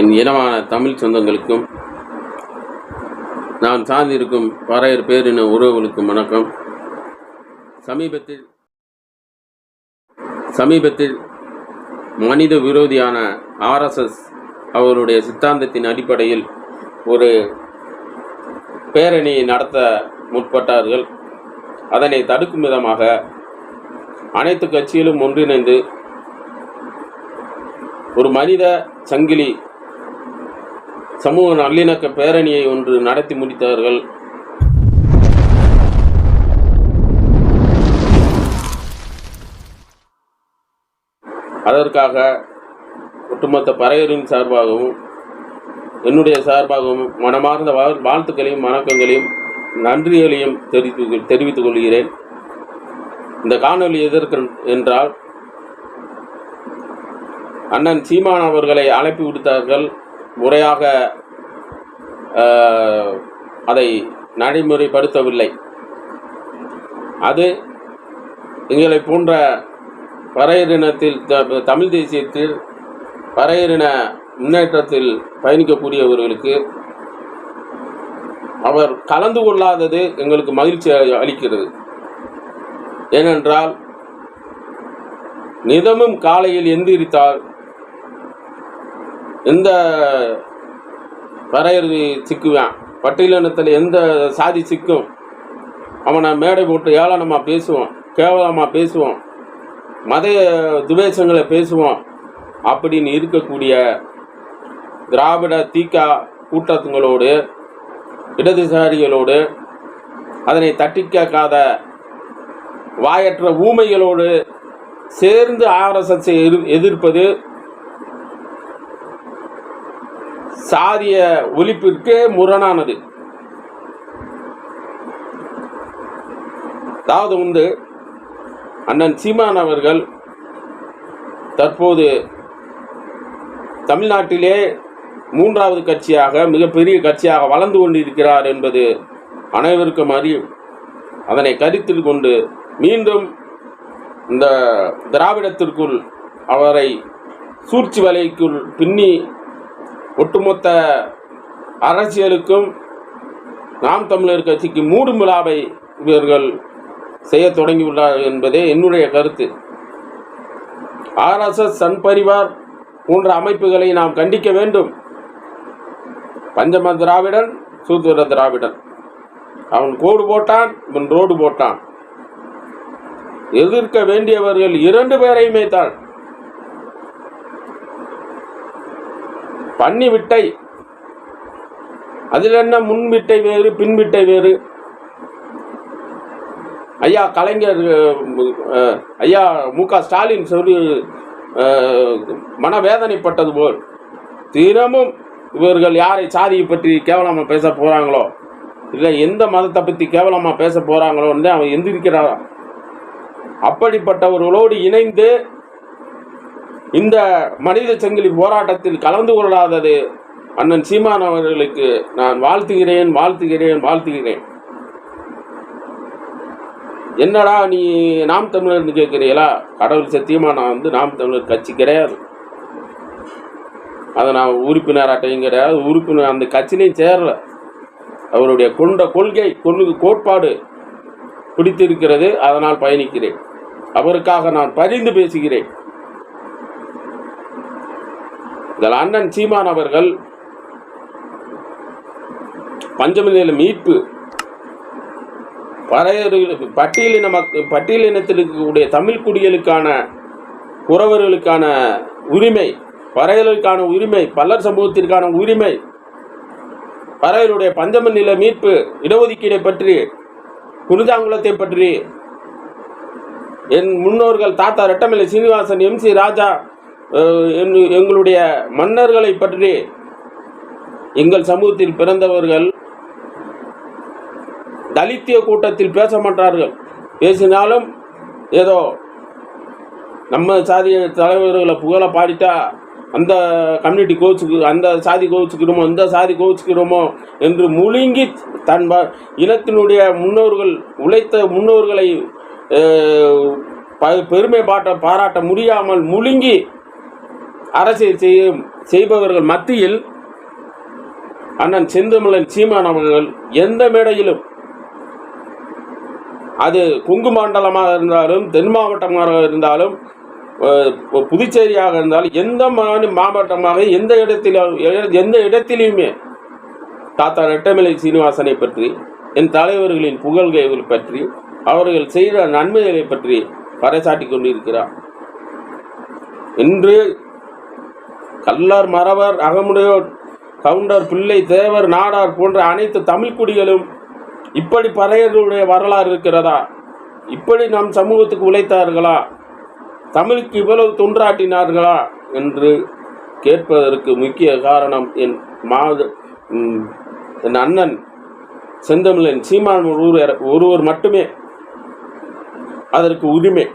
என் இனமான தமிழ் சொந்தங்களுக்கும் நான் சார்ந்திருக்கும் பறையர் பேரின உறவுகளுக்கும் வணக்கம். சமீபத்தில் சமீபத்தில் மனித விரோதியான ஆர்எஸ்எஸ் அவருடைய சித்தாந்தத்தின் அடிப்படையில் ஒரு பேரணியை நடத்த முற்பட்டார்கள். அதனை தடுக்கும் விதமாக அனைத்து கட்சிகளும் ஒன்றிணைந்து ஒரு மனித சங்கிலி சமூக நல்லிணக்க பேரணியை ஒன்று நடத்தி முடித்தார்கள். அதற்காக ஒட்டுமொத்த பறையரின் சார்பாகவும் என்னுடைய சார்பாகவும் மனமார்ந்த வாழ் வாழ்த்துக்களையும் வணக்கங்களையும் நன்றிகளையும் தெரிவித்து தெரிவித்துக் கொள்கிறேன். இந்த காணொளி எதற்கு என்றால் அண்ணன் சீமான் அவர்களை அழைப்பு விடுத்தார்கள். முறையாக அதை நடைமுறைப்படுத்தவில்லை. அது எங்களை போன்ற பறையரினத்தில் த- தமிழ் தேசியத்தில் பறையரின முன்னேற்றத்தில் பயணிக்கக்கூடியவர்களுக்கு அவர் கலந்து கொள்ளாதது எங்களுக்கு மகிழ்ச்சி அளிக்கிறது. ஏனென்றால் நிதமும் காலையில் எந்திரித்தால் எந்த வரையறு சிக்குவான்? பட்டியலினத்தில் எந்த சாதி சிக்கும்? அவனை மேடை போட்டு ஏளனமாக பேசுவோம் கேவலமாக பேசுவோம் மத துவேஷங்களை பேசுவோம். அப்படின்னு இருக்கக்கூடிய திராவிட தீக்கா கூட்டத்துங்களோடு இடதுசாரிகளோடு அதனை தட்டி கேட்காத வாயற்ற ஊமைகளோடு சேர்ந்து ஆர்எஸ்எஸ்ஸை எதிர் எதிர்ப்பது சாதிய ஒழிப்பிற்கு முரணானது. அதாவது வந்து அண்ணன் சீமான் அவர்கள் தற்போது தமிழ்நாட்டிலே மூன்றாவது கட்சியாக மிகப்பெரிய கட்சியாக வளர்ந்து கொண்டிருக்கிறார் என்பது அனைவருக்கும் அறியும். அதனை கருத்தில் கொண்டு மீண்டும் இந்த திராவிடத்திற்குள் அவரை சூழ்ச்சி வலைக்குள் பின்னி ஒட்டுமொத்த அரசியலுக்கும் நாம் தமிழர் கட்சிக்கு மூடும் விழாவை இவர்கள் செய்ய தொடங்கியுள்ளார் என்பதே என்னுடைய கருத்து. ஆர்எஸ்எஸ் சண்பரிவார் போன்ற அமைப்புகளை நாம் கண்டிக்க வேண்டும். பஞ்சம திராவிடன் சூத்திர திராவிடன். அவன் கோடு போட்டான் இவன் ரோடு போட்டான். எதிர்க்க வேண்டியவர்கள் இரண்டு பேரையுமே தான். பண்ணி விட்டை அதில் என்ன முன்விட்டை வேறு பின்விட்டை வேறு? ஐயா கலைஞர் ஐயா மு க ஸ்டாலின் சொல்லி மனவேதனைப்பட்டது போல். தினமும் இவர்கள் யாரை சாதியை பற்றி கேவலமாக பேச போகிறாங்களோ இல்லை எந்த மதத்தை பற்றி கேவலமாக பேச போகிறாங்களோன்னு அவன் எந்திரிக்கிறான் அப்படிப்பட்டவர்களோடு இணைந்து இந்த மனித சங்கிலி போராட்டத்தில் கலந்து கொள்ளாதது அண்ணன் சீமான் அவர்களுக்கு நான் வாழ்த்துகிறேன் வாழ்த்துகிறேன் வாழ்த்துகிறேன். என்னடா நீ நாம் தமிழர்னு கேட்குறீங்களா? கடவுள் சத்தியமாக நான் வந்து நாம் தமிழர் கட்சி கிடையாது. அதை நான் உறுப்பினராட்டையும் கிடையாது. உறுப்பினர் அந்த கட்சியிலையும் சேரல. அவருடைய கொண்ட கொள்கை கொள்கை கோட்பாடு பிடித்திருக்கிறது. அதனால் பயணிக்கிறேன். அவருக்காக நான் பரிந்து பேசுகிறேன். இதில் அண்ணன் சீமான் அவர்கள் பஞ்சமநில மீட்பு பறையர்களுக்கு பட்டியலின மக் பட்டியலினத்திற்குடைய தமிழ் குடிகளுக்கான குறவர்களுக்கான உரிமை பறையலுக்கான உரிமை பல்லர் சமூகத்திற்கான உரிமை பறையலுடைய பஞ்சம நில மீட்பு இடஒதுக்கீடை பற்றி குருஜாங்குளத்தை பற்றி என் முன்னோர்கள் தாத்தா ரெட்டமலை சீனிவாசன் எம் சி ராஜா எங்களுடைய மன்னர்களை பற்றி எங்கள் சமூகத்தில் பிறந்தவர்கள் தலித்திய கூட்டத்தில் பேச மாட்டார்கள். பேசினாலும் ஏதோ நம்ம சாதிய தலைவர்களை புகழ பாடிட்டா அந்த கம்யூனிட்டி கோச்சுக்கு அந்த சாதி கோவிச்சுக்கிறோமோ இந்த சாதி கோவிச்சுக்கிறோமோ என்று முழுங்கி தன் ப- இனத்தினுடைய முன்னோர்கள் உழைத்த முன்னோர்களை ப- பெருமை பாட்ட பாராட்ட முடியாமல் முழுங்கி அரசியல் செய்யும் செய்பவர்கள் மத்தியில் அண்ணன் செந்தமிழன் சீமான் அவர்கள் எந்த மேடையிலும் அது கொங்கு மண்டலமாக இருந்தாலும் தென் மாவட்டமாக இருந்தாலும் புதுச்சேரியாக இருந்தாலும் எந்த மாவட்டமாக எந்த இடத்திலும் எந்த இடத்திலையுமே தாத்தா ரெட்டமலை சீனிவாசனை பற்றி என் தலைவர்களின் புகழ்கைகள் பற்றி அவர்கள் செய்த நன்மைகளை பற்றி பறைசாட்டி கொண்டிருக்கிறார். இன்று கல்லார் மறவர் அகமுடையோர் கவுண்டர் பிள்ளை தேவர் நாடார் போன்ற அனைத்து தமிழ்குடிகளும் இப்படி பறையர்களுடைய வரலாறு இருக்கிறதா? இப்படி நம் சமூகத்துக்கு உழைத்தார்களா? தமிழுக்கு இவ்வளவு தொன்றாட்டினார்களா என்று கேட்பதற்கு முக்கிய காரணம் என் மாத என் அண்ணன் செந்தமிழன். சீமான் ஒருவர் ஒருவர் மட்டுமே. அதற்கு உரிமை.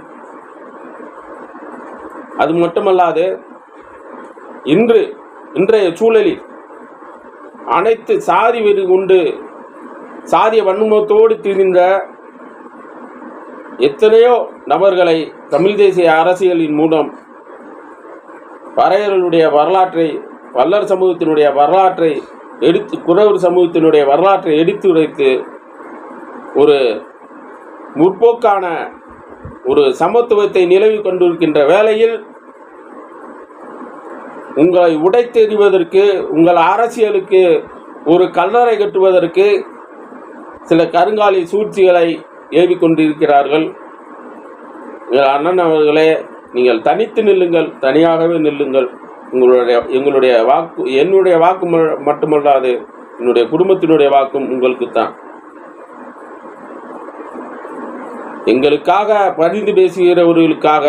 அது மட்டுமல்லாது இன்று இன்றைய சூழலில் அனைத்து சாதி வெறி கொண்டு சாதிய வன்முகத்தோடு திரிந்த எத்தனையோ நபர்களை தமிழ் தேசிய அரசியலின் மூலம் பறையர்களுடைய வரலாற்றை வல்லர் சமூகத்தினுடைய வரலாற்றை எடுத்து குறவர் சமூகத்தினுடைய வரலாற்றை எடுத்து உரைத்து ஒரு முற்போக்கான ஒரு சமத்துவத்தை நிலவி கொண்டிருக்கின்ற வேளையில் உங்களை உடைத்தெறிவதற்கு உங்கள் அரசியலுக்கு ஒரு கல்லறை கட்டுவதற்கு சில கருங்காலி சூழ்ச்சிகளை ஏவி கொண்டிருக்கிறார்கள். எங்கள் அண்ணன் அவர்களே நீங்கள் தனித்து நில்லுங்கள் தனியாகவே நில்லுங்கள். உங்களுடைய எங்களுடைய வாக்கு என்னுடைய வாக்கு மட்டுமல்லாது என்னுடைய குடும்பத்தினுடைய வாக்கும் உங்களுக்குத்தான் எங்களுக்காக பரிந்து பேசுகிறவர்களுக்காக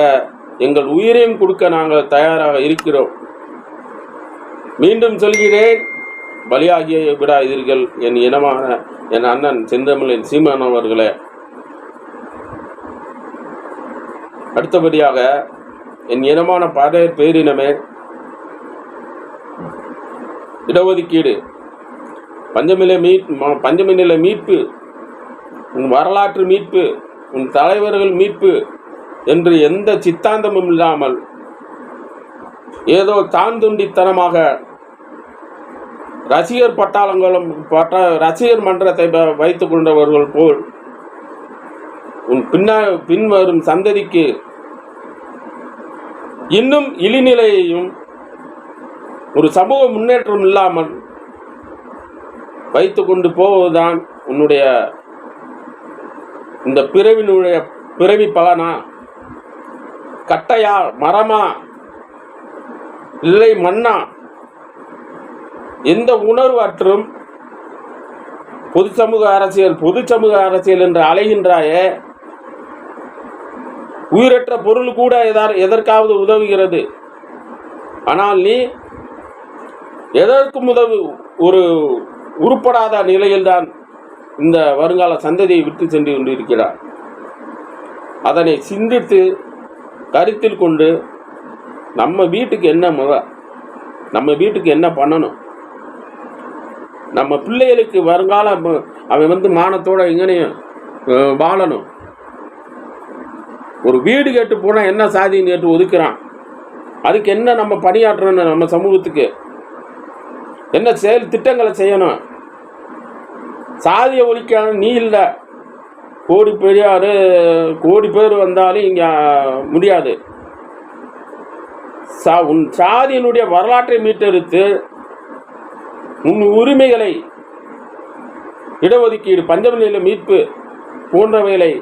எங்கள் உயிரையும் கொடுக்க நாங்கள் தயாராக இருக்கிறோம். மீண்டும் சொல்கிறேன். பலியாகிய விடாதீர்கள் என் இனமான என் அண்ணன் செந்தமிழன் சீமான் அவர்களே. அடுத்தபடியாக என் இனமான பழைய பேரினமே இடஒதுக்கீடு. பஞ்சமிலை மீட் ம- மீட்பு உன் வரலாற்று மீட்பு உன் தலைவர்கள் மீட்பு என்று எந்த சித்தாந்தமும் இல்லாமல் ஏதோ தாந்துண்டித்தனமாக ரசிகர் பட்டாளங்களும் பட்ட ரசிகர் மன்றத்தை வைத்துக் கொண்டவர்கள் போல் உன் பின்னா பின்வரும் சந்ததிக்கு இன்னும் இழிநிலையையும் ஒரு சமூக முன்னேற்றம் இல்லாமல் வைத்து கொண்டு போவதுதான் உன்னுடைய இந்த பிறவினுடைய பிறவி பலனா? கட்டையா மரமா? இல்லை மண்ணா? இந்த உணர்வற்றும் பொது சமூக அரசியல் பொது சமூக அரசியல் என்று அலைகின்றாயே உயிரற்ற பொருள் கூட எதார் எதற்காவது உதவுகிறது. ஆனால் நீ எதற்கும் உதவு ஒரு உருப்படாத நிலையில்தான் இந்த வருங்கால சந்ததியை விட்டு சென்று கொண்டிருக்கிறார். அதனை சிந்தித்து கருத்தில் கொண்டு நம்ம வீட்டுக்கு என்ன முத நம்ம வீட்டுக்கு என்ன பண்ணணும்? நம்ம பிள்ளைகளுக்கு வருங்கால அவன் வந்து மானத்தோட எங்கனையும் வாழணும். ஒரு வீடு கேட்டு போனால் என்ன சாதின்னு கேட்டு ஒதுக்குறான். அதுக்கு என்ன நம்ம பணியாற்றணும் நம்ம சமூகத்துக்கு? என்ன செயல் திட்டங்களை செய்யணும்? சாதியை ஒழிக்க நீ இல்லை. கோடி பெரியார் கோடி பேர் வந்தாலும் இங்கே முடியாது. சா உன் சாதியினுடைய வரலாற்றை மீட்டெடுத்து உன் உரிமைகளை இடஒதுக்கீடு பஞ்சமநில மீட்பு போன்றவைகளை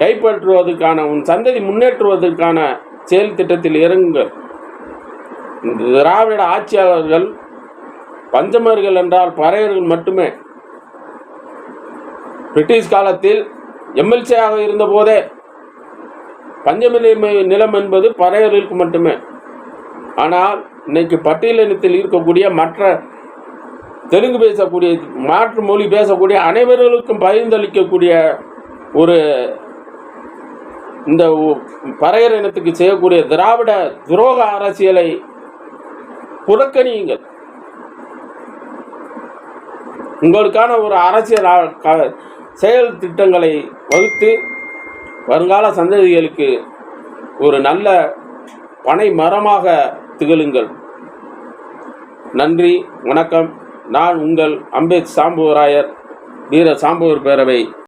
கைப்பற்றுவதற்கான உன் சந்ததி முன்னேற்றுவதற்கான செயல் திட்டத்தில் இறங்குங்கள் திராவிட ஆட்சியாளர்கள் பஞ்சமர்கள் என்றால் பறையர்கள் மட்டுமே. பிரிட்டிஷ் காலத்தில் எம்எல்சியாக இருந்தபோதே பஞ்சமிலை நிலம் என்பது பறையர்களுக்கு மட்டுமே. ஆனால் இன்னைக்கு பட்டியலினத்தில் இருக்கக்கூடிய மற்ற தெலுங்கு பேசக்கூடிய மாற்று மொழி பேசக்கூடிய அனைவர்களுக்கும் பகிர்ந்தளிக்கக்கூடிய ஒரு இந்த பறையர் இனத்துக்கு செய்யக்கூடிய திராவிட துரோக அரசியலை புறக்கணியுங்கள். உங்களுக்கான ஒரு அரசியல் ஆ- க- செயல் திட்டங்களை வகுத்து வருங்கால சந்ததிகளுக்கு ஒரு நல்ல பனை மரமாக திகழுங்கள். நன்றி வணக்கம். நான் உங்கள் அம்பேத் சாம்புவராயர் வீர சாம்புவர் பேரவை.